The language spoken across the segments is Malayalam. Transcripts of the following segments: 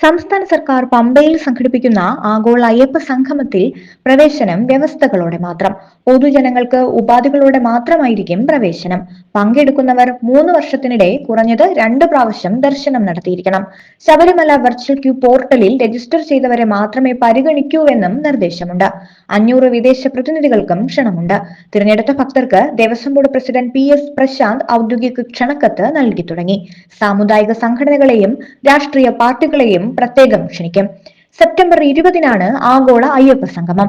സംസ്ഥാന സർക്കാർ പമ്പയിൽ സംഘടിപ്പിക്കുന്ന ആഗോള അയ്യപ്പ സംഗമത്തിൽ പ്രവേശനം വ്യവസ്ഥകളോടെ മാത്രം. പൊതുജനങ്ങൾക്ക് ഉപാധികളോടെ മാത്രമായിരിക്കും പ്രവേശനം. പങ്കെടുക്കുന്നവർ മൂന്ന് വർഷത്തിനിടെ കുറഞ്ഞത് രണ്ട് പ്രാവശ്യം ദർശനം നടത്തിയിരിക്കണം. ശബരിമല വെർച്വൽ ക്യൂ പോർട്ടലിൽ രജിസ്റ്റർ ചെയ്തവരെ മാത്രമേ പരിഗണിക്കൂവെന്നും നിർദ്ദേശമുണ്ട്. അഞ്ഞൂറ് വിദേശ പ്രതിനിധികൾക്കും ക്ഷണമുണ്ട്. തിരഞ്ഞെടുത്ത ഭക്തർക്ക് Devaswom board president P S Prashanth ഔദ്യോഗിക ക്ഷണക്കത്ത് നൽകി തുടങ്ങി. സാമുദായിക സംഘടനകളെയും രാഷ്ട്രീയ പാർട്ടികളെയും പ്രത്യേകം ക്ഷണിക്കും. സെപ്റ്റംബർ ഇരുപതിനാണ് ആഗോള അയ്യപ്പ സംഗമം.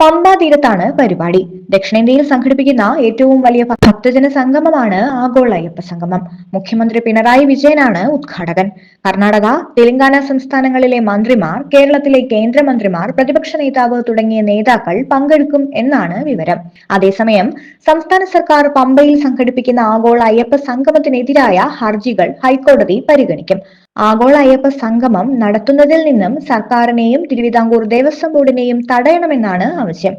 പമ്പാ തീരത്താണ് പരിപാടി. ദക്ഷിണേന്ത്യയിൽ സംഘടിപ്പിക്കുന്ന ഏറ്റവും വലിയ ഭക്തജന സംഗമമാണ് ആഗോള അയ്യപ്പ സംഗമം. മുഖ്യമന്ത്രി പിണറായി വിജയനാണ് ഉദ്ഘാടകൻ. കർണാടക തെലങ്കാന സംസ്ഥാനങ്ങളിലെ മന്ത്രിമാർ കേരളത്തിലെ കേന്ദ്രമന്ത്രിമാർ പ്രതിപക്ഷ നേതാവ് തുടങ്ങിയ നേതാക്കൾ പങ്കെടുക്കും എന്നാണ് വിവരം. അതേസമയം സംസ്ഥാന സർക്കാർ പമ്പയിൽ സംഘടിപ്പിക്കുന്ന ആഗോള അയ്യപ്പ സംഗമത്തിനെതിരായ ഹർജികൾ ഹൈക്കോടതി പരിഗണിക്കും. ആഗോള അയ്യപ്പ സംഗമം നടത്തുന്നതിൽ നിന്നും സർക്കാരിനെയും തിരുവിതാംകൂർ ദേവസ്വം ബോർഡിനെയും തടയണമെന്നാണ് ആവശ്യം.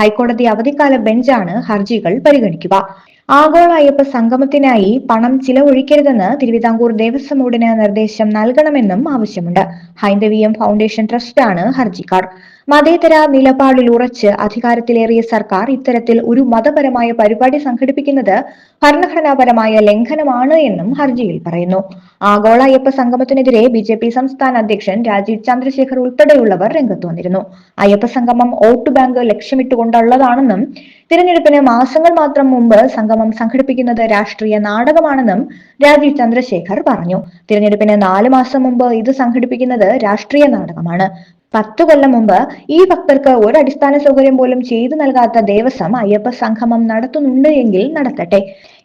ഹൈക്കോടതി അവധിക്കാല ബെഞ്ചാണ് ഹർജികൾ പരിഗണിക്കുക. ആഗോള അയ്യപ്പ സംഗമത്തിനായി പണം ചിലവഴിക്കരുതെന്ന് തിരുവിതാംകൂർ ദേവസ്വം ബോർഡിന് നിർദ്ദേശം നൽകണമെന്നും ആവശ്യമുണ്ട്. ഹൈന്ദവീയം ഫൗണ്ടേഷൻ ട്രസ്റ്റാണ് ഹർജിക്കാർ. മതേതര നിലപാടിൽ ഉറച്ച് അധികാരത്തിലേറിയ സർക്കാർ ഇത്തരത്തിൽ ഒരു മതപരമായ പരിപാടി സംഘടിപ്പിക്കുന്നത് ഭരണഘടനാപരമായ ലംഘനമാണ് എന്നും ഹർജിയിൽ പറയുന്നു. ആഗോള അയ്യപ്പ സംഗമത്തിനെതിരെ ബി ജെ പി സംസ്ഥാന അധ്യക്ഷൻ രാജീവ് ചന്ദ്രശേഖർ ഉൾപ്പെടെയുള്ളവർ രംഗത്ത് വന്നിരുന്നു. അയ്യപ്പ സംഗമം വോട്ട് ബാങ്ക് ലക്ഷ്യമിട്ടുകൊണ്ടുള്ളതാണെന്നും തിരഞ്ഞെടുപ്പിന് മാസങ്ങൾ മാത്രം മുമ്പ് സംഗമം സംഘടിപ്പിക്കുന്നത് രാഷ്ട്രീയ നാടകമാണെന്നും രാജീവ് ചന്ദ്രശേഖർ പറഞ്ഞു. തിരഞ്ഞെടുപ്പിന് നാല് മാസം മുമ്പ് ഇത് സംഘടിപ്പിക്കുന്നത് രാഷ്ട്രീയ നാടകമാണ്. പത്തു കൊല്ലം മുമ്പ് ഈ ഭക്തർക്ക് ഒരു അടിസ്ഥാന സൗകര്യം പോലും ചെയ്തു നൽകാത്ത ദേവസ്വം അയ്യപ്പ സംഗമം നടത്തുന്നുണ്ട് എങ്കിൽ നടത്തട്ടെ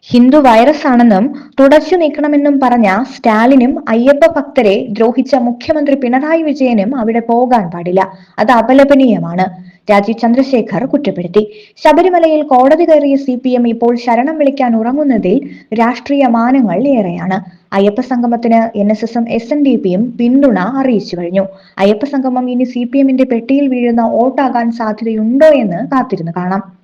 ഹിന്ദു വൈറസ് ആണെന്നും തുടച്ചു നീക്കണമെന്നും പറഞ്ഞ സ്റ്റാലിനും അയ്യപ്പ ഭക്തരെ ദ്രോഹിച്ച മുഖ്യമന്ത്രി പിണറായി വിജയനും അവിടെ പോകാൻ പാടില്ല. അത് അപലപനീയമാണ്. രാജീവ് ചന്ദ്രശേഖർ കുറ്റപ്പെടുത്തി. ശബരിമലയിൽ കോടതി കയറിയ സി പി എം ഇപ്പോൾ ശരണം വിളിക്കാൻ ഉറങ്ങുന്നതിൽ രാഷ്ട്രീയ മാനങ്ങൾ ഏറെയാണ്. അയ്യപ്പ സംഗമത്തിന് എൻ എസ് എസും എസ് എൻ ഡി പിയും പിന്തുണ അറിയിച്ചു കഴിഞ്ഞു. അയ്യപ്പ സംഗമം ഇനി സി പി എമ്മിന്റെ പെട്ടിയിൽ വീഴുന്ന വോട്ടാകാൻ സാധ്യതയുണ്ടോ എന്ന് കാത്തിരുന്നു കാണാം.